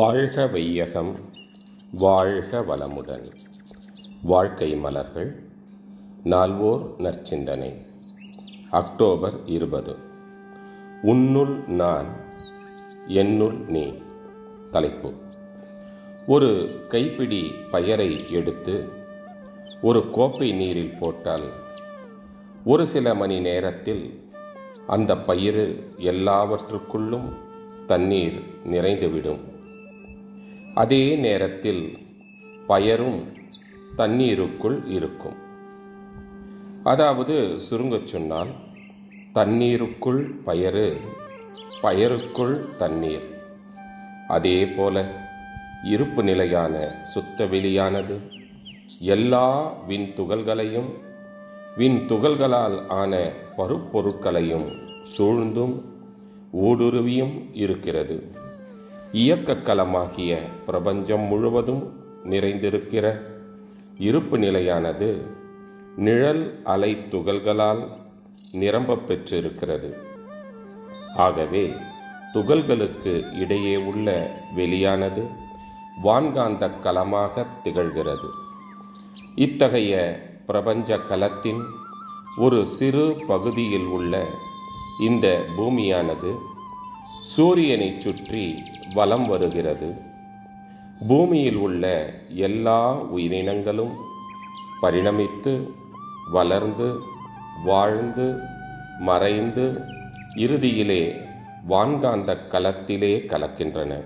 வாழ்க வையகம் வாழ்க வளமுடன். வாழ்க்கை மலர்கள் நால்வோர் நற்சிந்தனை. அக்டோபர் இருபது. உன்னுள் நான் என்னுள் நீ. தலைப்பு. ஒரு கைப்பிடி பயரை எடுத்து ஒரு கோப்பை நீரில் போட்டால் ஒரு சில மணி நேரத்தில் அந்த பயிறு எல்லாவற்றுக்குள்ளும் தண்ணீர் நிறைந்துவிடும். அதே நேரத்தில் பயரும் தண்ணீருக்குள் இருக்கும். அதாவது சுருங்கச் சொன்னால் தண்ணீருக்குள் பயறு பயருக்குள் தண்ணீர். அதே போல இருப்பு நிலையான சுத்த வெளியானது எல்லா விண் துகள்களையும் விண் துகள்களால் ஆன பருப்பொருட்களையும் சூழ்ந்தும் ஊடுருவியும் இருக்கிறது. இயக்க கலமாகிய பிரபஞ்சம் முழுவதும் நிறைந்திருக்கிற இருப்பு நிலையானது நிழல் அலை துகள்களால் நிரம்ப பெற்றிருக்கிறது. ஆகவே துகள்களுக்கு இடையே உள்ள வெளியானது வான்காந்த களமாக திகழ்கிறது. இத்தகைய பிரபஞ்ச கலத்தின் ஒரு சிறு பகுதியில் உள்ள இந்த பூமியானது சூரியனை சுற்றி வலம் வருகிறது. பூமியில் உள்ள எல்லா உயிரினங்களும் பரிணமித்து வளர்ந்து வாழ்ந்து மறைந்து இறுதியிலே வான்காந்த களத்திலே கலக்கின்றன.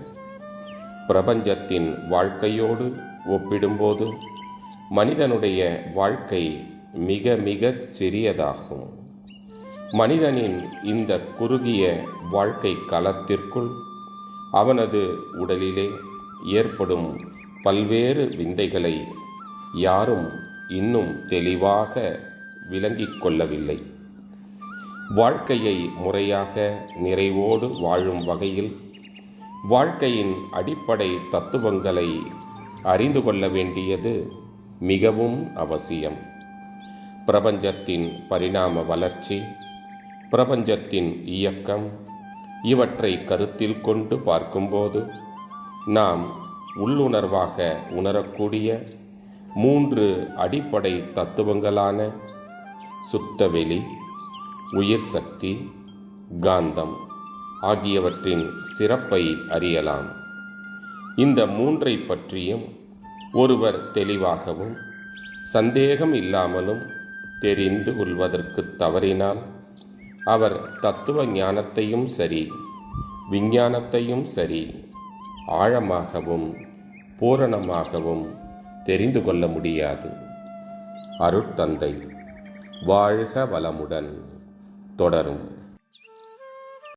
பிரபஞ்சத்தின் வாழ்க்கையோடு ஒப்பிடும்போது மனிதனுடைய வாழ்க்கை மிக மிகச் சிறியதாகும். மனிதனின் இந்த குறுகிய வாழ்க்கை களத்திற்குள் அவனது உடலிலே ஏற்படும் பல்வேறு விந்தைகளை யாரும் இன்னும் தெளிவாக விளங்கிக் கொள்ளவில்லை. வாழ்க்கையை முறையாக நிறைவோடு வாழும் வகையில் வாழ்க்கையின் அடிப்படை தத்துவங்களை அறிந்து கொள்ள வேண்டியது மிகவும் அவசியம். பிரபஞ்சத்தின் பரிணாம வளர்ச்சி பிரபஞ்சத்தின் இயக்கம் இவற்றை கருத்தில் கொண்டு பார்க்கும்போது நாம் உள்ளுணர்வாக உணரக்கூடிய மூன்று அடிப்படை தத்துவங்களான சுத்தவெளி உயிர் சக்தி காந்தம் ஆகியவற்றின் சிறப்பை அறியலாம். இந்த மூன்றை பற்றியும் ஒருவர் தெளிவாகவும் சந்தேகம் இல்லாமலும் தெரிந்து கொள்வதற்கு தவறினால் அவர் தத்துவ ஞானத்தையும் சரி விஞ்ஞானத்தையும் சரி ஆழமாகவும் பூரணமாகவும் தெரிந்து கொள்ள முடியாது. அருட்தந்தை வாழ்க வளமுடன். தொடரும்.